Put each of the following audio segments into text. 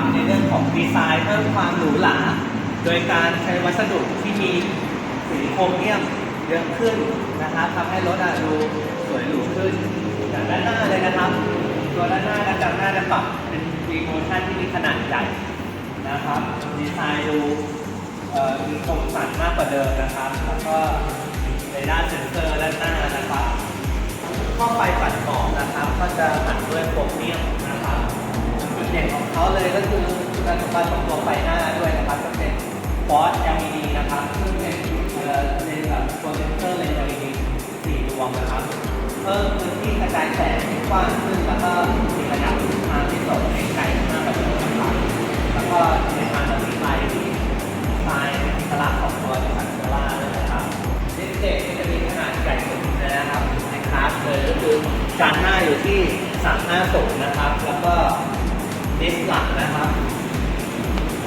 ใหม่ด้วยนะครับในเรื่องของดีไซน์เพิ่มความหรูหราโดยการใช้วัสดุที่มีสีโครเมียมเยอะขึ้นนะครับทำให้รถดูสวยหรูขึ้นอย่างด้านหน้าเลยนะครับ ตัวด้านหน้าด้านหน้าจะปรับเป็นวีโมชั่นที่มีขนาดใหญ่นะครับดีไซน์ดูมีคมสันมากกว่าเดิมนะครับ แล้วก็ในด้านเซ็นเซอร์ด้านหน้านะครับ ข้อไฟปัดหมอกนะครับ ก็จะปัดด้วยโครเมียม เด่นของเขาเลยก็คือการทำงานของตัวไฟหน้าด้วยนะครับก็เป็นฟอส LED นะครับซึ่งเป็นเลนส์แบบโปรเจคเตอร์เลนส์ LED สี่ดวงนะครับเพิ่มพื้นที่กระจายแสงกว้างขึ้นแล้วก็มีระยะทางที่ส่งให้ไกลมาก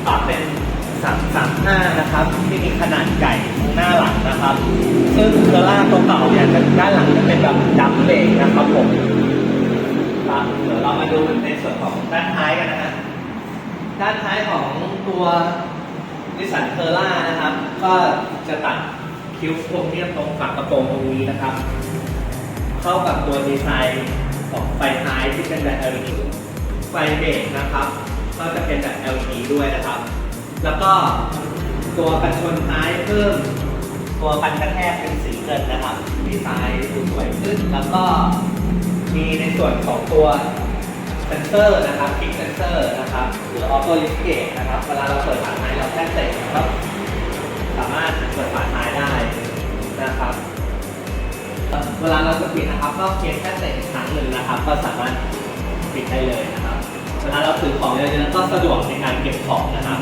ปรับเป็น 335 นะครับ ที่มีขนาดใหญ่ตรงหน้าหลังนะครับ ซึ่งเทอร่าตัวเก่าเนี่ยจะด้านหลังจะเป็นแบบดับเบรกนะครับผมครับเดี๋ยวเรามาดูในส่วนของด้านท้ายกันนะฮะด้านท้ายของตัวนิสสันเทอร่านะครับ ก็จะตัดคิ้วโครเมียตรงฝากระโปรงตรงนี้นะครับ เข้ากับตัวดีไซน์ของไฟท้ายที่เป็นแบบ LED ไฟเบรกนะครับ ก็จะเป็นแบบ LED ด้วยนะครับ แล้วก็ตัวกันชนท้ายเพิ่มตัวกันกระแทกเป็นสีเงินนะครับดีไซน์ดูสวยขึ้น แล้วก็มีในส่วนของตัวเซนเซอร์นะครับคลิกเซนเซอร์นะครับหรือออโต้ลิฟเกตนะครับ เวลาเราเปิดฝาท้ายเราแค่เตะก็สามารถเปิดฝาท้ายได้นะครับ เวลาเราจะปิดนะครับ ก็เพียงแค่เตะครั้งหนึ่งนะครับ ก็สามารถปิดได้เลยนะ ครับเวลาเราถือของเยอะๆก็สะดวกในการเก็บของนะครับ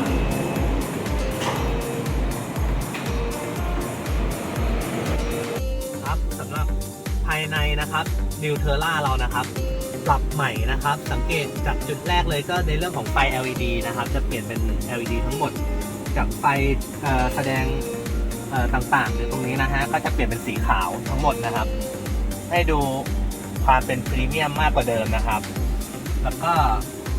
ครับสำหรับภายในนะครับนิวเทอร่าเรานะครับปรับใหม่นะครับ สังเกตจากจุดแรกเลยก็ในเรื่องของไฟ LED นะครับ จะเปลี่ยนเป็น LED ทั้งหมดจากไฟแสดงต่างๆหรือตรงนี้นะฮะก็จะเปลี่ยนเป็นสีขาวทั้งหมดนะครับ ให้ดูความเป็นพรีเมียมมากกว่าเดิมนะครับ แล้วก็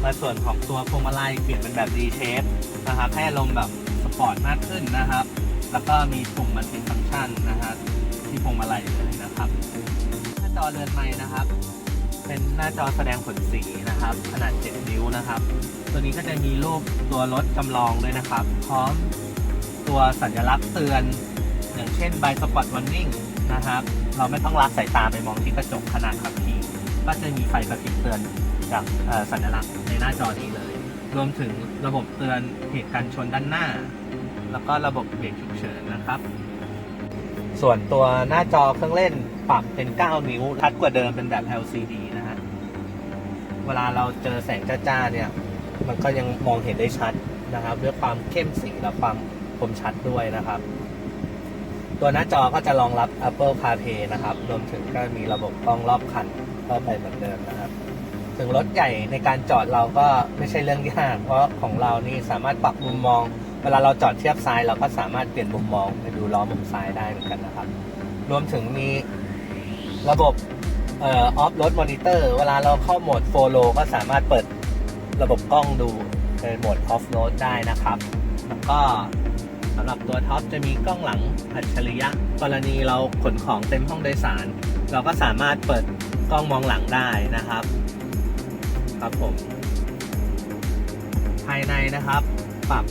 มาส่วนของตัวพวงมาลัยเปลี่ยนเป็นแบบ D shape นะครับให้อารมณ์แบบสปอร์ตมากขึ้นนะครับ แล้วก็มีปุ่มมันเป็นฟังก์ชันนะฮะที่พวงมาลัยเลยนะครับ หน้าจอเรือนไม้นะครับ เป็นหน้าจอแสดงผลสีนะครับ ขนาด 7 นิ้วนะครับ ตัวนี้ก็จะมีรูปตัวรถจำลองด้วยนะครับ พร้อมตัวสัญลักษณ์เตือน อย่างเช่น by spot warning นะครับ เราไม่ต้องละสายตาไปมองที่กระจกขนาดขับขี่ก็จะมีไฟกระพริบเตือน กเอ่อสัญลักษณ์ในหน้าจอนี้เลย รวมถึงระบบเตือนเหตุการณ์ชนด้านหน้า แล้วก็ระบบเบรกฉุกเฉินนะครับ ส่วนตัวหน้าจอเครื่องเล่นปรับเป็น 9 นิ้วชัดกว่าเดิมเป็นแบบ LCD นะฮะ เวลาเราเจอแสงจ้าๆเนี่ย มันก็ยังมองเห็นได้ชัดนะครับด้วยความเข้มสีและความคมชัดด้วยนะครับ ตัวหน้าจอก็จะรองรับ Apple CarPlay นะครับ รวมถึงก็มีระบบกล้องรอบคันเข้าไปเหมือนเดิมนะครับ ถึงรถใหญ่ในการจอดเราก็ไม่ใช่เรื่องยาก เพราะของเรานี่สามารถปรับมุมมอง เวลาเราจอดเทียบซ้ายเราก็สามารถเปลี่ยนมุมมองไปดูล้อมุมซ้ายได้เหมือนกันนะครับ รวมถึงมีระบบออฟโรดมอนิเตอร์เวลาเราเข้าโหมดโฟโลก็สามารถเปิดระบบกล้องดูในโหมดออฟโรดได้นะครับ แล้วก็สำหรับตัวท็อปจะมีกล้องหลังอัจฉริยะ กรณีเราขนของเต็มห้องโดยสาร เราก็สามารถเปิดกล้องมองหลังได้นะครับ ครับผม ภายในนะครับ ปรับ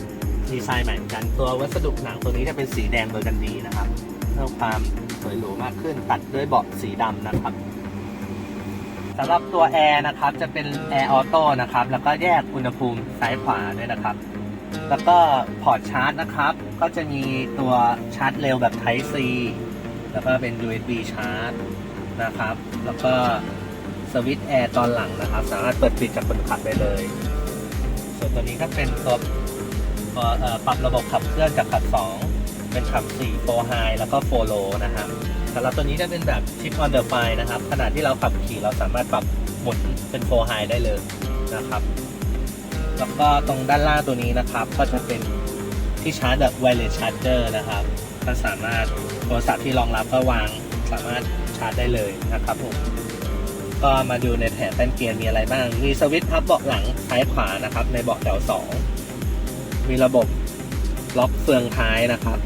ดีไซน์ใหม่เหมือนกันตัววัสดุหนังตัวนี้จะเป็นสีแดงโดยกันดีนะครับเพิ่มความสวยหรูมากขึ้นตัดด้วยเบาะสีดำนะครับสำหรับตัวแอร์นะครับจะเป็นแอร์ออโต้นะครับแล้วก็แยกอุณหภูมิซ้ายขวาด้วยนะครับ แล้วก็พอร์ตชาร์จนะครับ ก็จะมีตัวชาร์จเร็วแบบ Type C แล้วก็เป็น USB ชาร์จนะครับ แล้วก็ สวิตช์แอร์ตอนหลังนะครับ สามารถเปิดปิดจากคนขับได้เลย ส่วนตัวนี้ก็เป็นตัวปรับระบบขับเคลื่อนจากขับ 2 เป็นขับ4 4 high แล้วก็4 low นะครับสำหรับตัวนี้จะเป็นแบบ chip on the fly นะครับ ขณะที่เราขับขี่เราสามารถปรับหมุนเป็น4 high ได้เลยนะครับ แล้วก็ตรงด้านล่างตัวนี้นะครับ ก็จะเป็นที่ชาร์จแบบ wireless charger นะครับ ก็สามารถโทรศัพท์ที่รองรับก็วางสามารถชาร์จได้เลยนะครับผม ก็มาดูในแถบแป้นเกียร์มีอะไรบ้าง มีสวิตช์พับเบาะหลังซ้ายขวานะครับ ในเบาะแถวสองมีระบบล็อกเฟืองท้ายนะครับ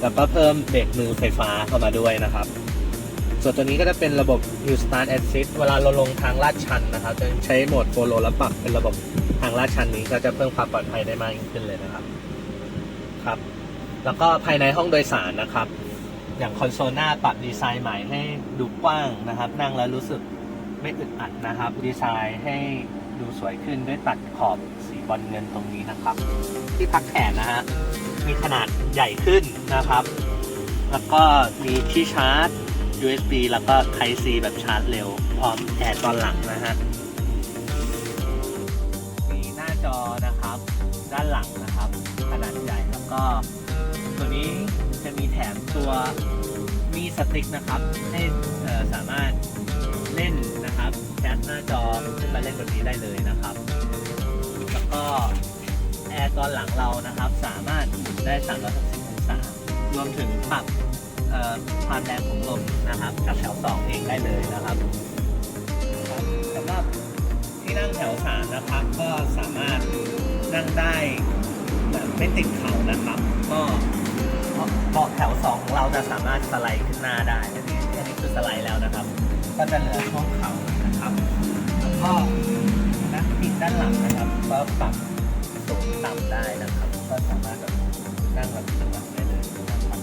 แล้วก็เพิ่มเบรกมือไฟฟ้าเข้ามาด้วยนะครับ ส่วนตัวนี้ก็จะเป็นระบบ Hill Start Assist เวลาเราลงทางลาดชันนะครับ จะใช้โหมดโฟโลแล้วปรับเป็นระบบทางลาดชันนี้ก็จะเพิ่มความปลอดภัยได้มากยิ่งขึ้นเลยนะครับ ครับ แล้วก็ภายในห้องโดยสารนะครับ อย่างคอนโซลหน้าปรับดีไซน์ใหม่ให้ดูกว้างนะครับ นั่งแล้วรู้สึก ไม่อึดอัดนะครับ ดีไซน์ให้ดูสวยขึ้นด้วยตัดขอบสีบอลเงินตรงนี้นะครับ ที่พักแขนนะฮะมีขนาดใหญ่ขึ้นนะครับ แล้วก็มีที่ชาร์จ USB แล้วก็ Type C แบบชาร์จเร็ว พร้อมแอร์ตอนหลังนะฮะมีหน้าจอนะครับ ด้านหลังนะครับ ขนาดใหญ่แล้วก็ ตัวนี้จะมีแถมตัวมีสติ๊กนะครับ ให้เอ่อสามารถเล่น นะครับแชทหน้าจอขึ้นมาเล่นบนนี้ได้เลยนะครับ แล้วก็แอร์ตอนหลังเรานะครับ สามารถหมุนได้ 360 องศารวมถึงปรับความแรงของลมนะครับ กับแถว 2 เองได้เลยนะครับสำหรับที่นั่งแถว 3 นะครับ ก็สามารถนั่งได้แบบไม่ติดเขานะครับ ก็เบาะแถว 2 ของเราจะสามารถสไลด์ขึ้นหน้าได้อันนี้อันนี้คือสไลด์แล้วนะครับ ก็จะเหลือช่วงเขา ก็นักบิดด้านหลังนะครับ ก็ปรับสูงต่ำได้นะครับ ก็สามารถแบบนั่งแบบข้างหลังได้เลยนะครับ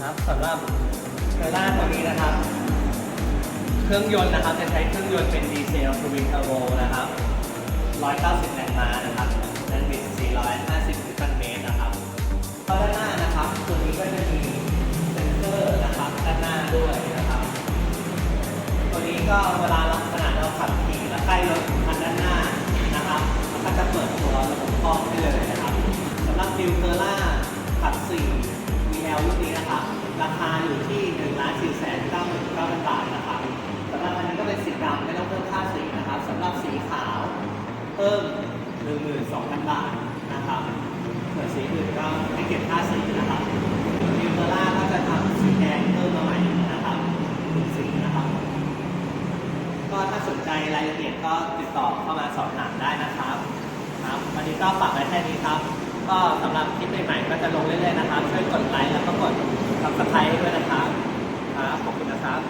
ครับสำหรับเทอร่าตัวนี้นะครับ เครื่องยนต์นะครับจะใช้เครื่องยนต์เป็นดีเซลทวินเทอร์โบนะครับ 190 แรงม้านะครับแรงบิด450นิวตันเมตรนะครับก็ด้านหน้านะครับ ตัวนี้ก็จะมีเซ็นเซอร์นะครับด้านหน้าด้วย ก็เวลาเราขนาดเราขับขี่และใกล้รถคันด้านหน้านะครับมันก็จะเปิดตัวระบบกล้องให้เลยนะครับสำหรับดิวเทอร่าขับ4 VL รุ่นนี้นะครับราคาอยู่ที่1ล้าน4แสน9 9 0 0บาทนะครับสำหรับอันนี้ก็เป็นสีดำไม่ต้องเพิ่มค่าสีนะครับสำหรับสีขาวเพิ่ม 12,000 บาทนะครับส่วนสีอื่นก็ไม่เก็บค่าสี ใจรายละเอียดก็ติดต่อเข้ามาสอบถามได้นะครับครับวันนี้ก็ฝากไว้แค่นี้ครับ ก็สำหรับคลิปใหม่ๆก็จะลงเรื่อยๆนะครับ ช่วยกดไลค์แล้วก็กดซับสไครต์ด้วยนะครับครับขอบคุณนะครับ